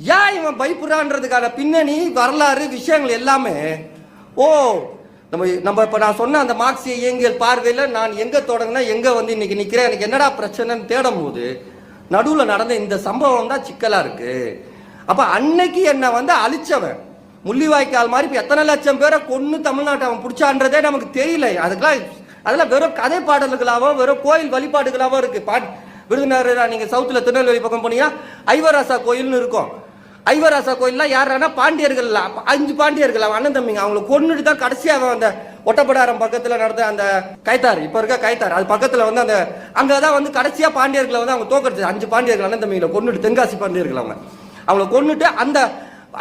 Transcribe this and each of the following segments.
ஏன் இவன் பயப்படுறான்றதுக்கான பின்னணி வரலாறு விஷயங்கள் எல்லாமே? ஓ நம்ம நம்ம இப்போ நான் சொன்ன அந்த மார்க்சிய இயங்கியல் பார்வையில் நான் எங்கே தொடங்கினா எங்கே வந்து இன்னைக்கு நிற்கிறேன் எனக்கு என்னடா பிரச்சனைன்னு தேடும் போது நடுவில் நடந்த இந்த சம்பவம் தான் சிக்கலாக இருக்குது அப்போ அன்னைக்கு என்னை வந்து அழிச்சவன். முள்ளிவாய்க்கால் மாதிரி இப்போ எத்தனை லட்சம் பேரை கொன்று தமிழ்நாட்டை அவன் பிடிச்சான்றதே நமக்கு தெரியல. அதுக்கெல்லாம் அதெல்லாம் வெறும் கதை பாடல்களாவோ வெறும் கோயில் வழிபாடுகளாவோ இருக்குது பாட் விருதுநகர் நீங்கள் சவுத்தில் திருநெல்வேலி பக்கம் போனீங்கன்னா ஐவராசா கோயில்னு இருக்கும். ஐவராசா கோயில்லாம் யாரானா பாண்டியர்கள் அஞ்சு பாண்டியர்கள் அவன் அண்ணன் தம்பிங்க. அவங்களை கொன்னுட்டு தான் கடைசியாக அவன் அந்த ஒட்டப்படாரம் பக்கத்தில் நடந்த அந்த கைத்தார் இப்போ இருக்க கைத்தார் அது பக்கத்தில் வந்து அந்த அங்கே தான் வந்து கடைசியாக பாண்டியர்களை வந்து அவங்க தோக்கடிச்சு அஞ்சு பாண்டியர்கள் அண்ணன் தம்பிங்களை கொண்டுட்டு தென்காசி பாண்டியர்கள் அவங்க. அவங்கள கொண்டுட்டு அந்த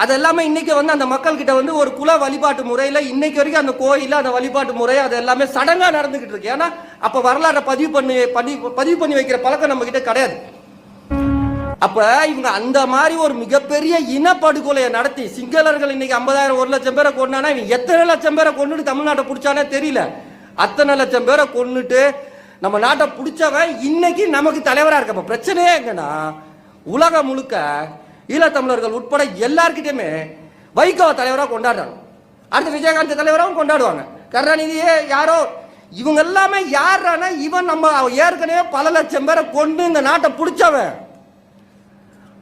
அது எல்லாமே இன்னைக்கு வந்து அந்த மக்கள்கிட்ட வந்து ஒரு குல வழிபாட்டு முறையில் இன்னைக்கு வரைக்கும் அந்த கோயிலில் அந்த வழிபாட்டு முறை அது எல்லாமே சடங்காக நடந்துக்கிட்டு இருக்கு. ஏன்னா அப்போ வரலாற்றை பதிவு பண்ணி பதிவு பதிவு பண்ணி வைக்கிற பழக்கம் நம்மக்கிட்ட கிடையாது. அப்போ இவங்க அந்த மாதிரி ஒரு மிகப்பெரிய இனப்படுகொலையை நடத்தி சிங்களர்கள் இன்னைக்கு ஐம்பதாயிரம் ஒரு லட்சம் பேரை கொண்டானா இவன் எத்தனை லட்சம் பேரை கொண்டுட்டு தமிழ்நாட்டை பிடிச்சானே தெரியல. அத்தனை லட்சம் பேரை கொண்டுட்டு நம்ம நாட்டை பிடிச்சவன் இன்னைக்கு நமக்கு தலைவராக இருக்க பிரச்சனையே எங்கன்னா உலகம் முழுக்க ஈழத்தமிழர்கள் உட்பட எல்லார்கிட்டயுமே வைகோ தலைவராக கொண்டாடுறாங்க. அடுத்து விஜயகாந்த் தலைவராகவும் கொண்டாடுவாங்க. கருணாநிதியே யாரோ? இவங்க எல்லாமே யாரானா இவன் நம்ம ஏற்கனவே பல லட்சம் பேரை கொண்டு இந்த நாட்டை பிடிச்சவன்.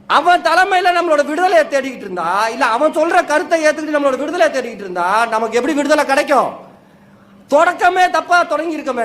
அவன் தலைமையில நம்மளோட விடுதலையை தேடிக்கிட்டு இருந்தா இல்ல அவன் சொல்ற கருத்தை ஏத்துக்கிட்டு நம்மளோட விடுதலையை தேடிக்கிட்டு இருந்தா நமக்கு எப்படி விடுதலை கிடைக்கும்? தொடக்கமே தப்பா தொடங்கி இருக்கமே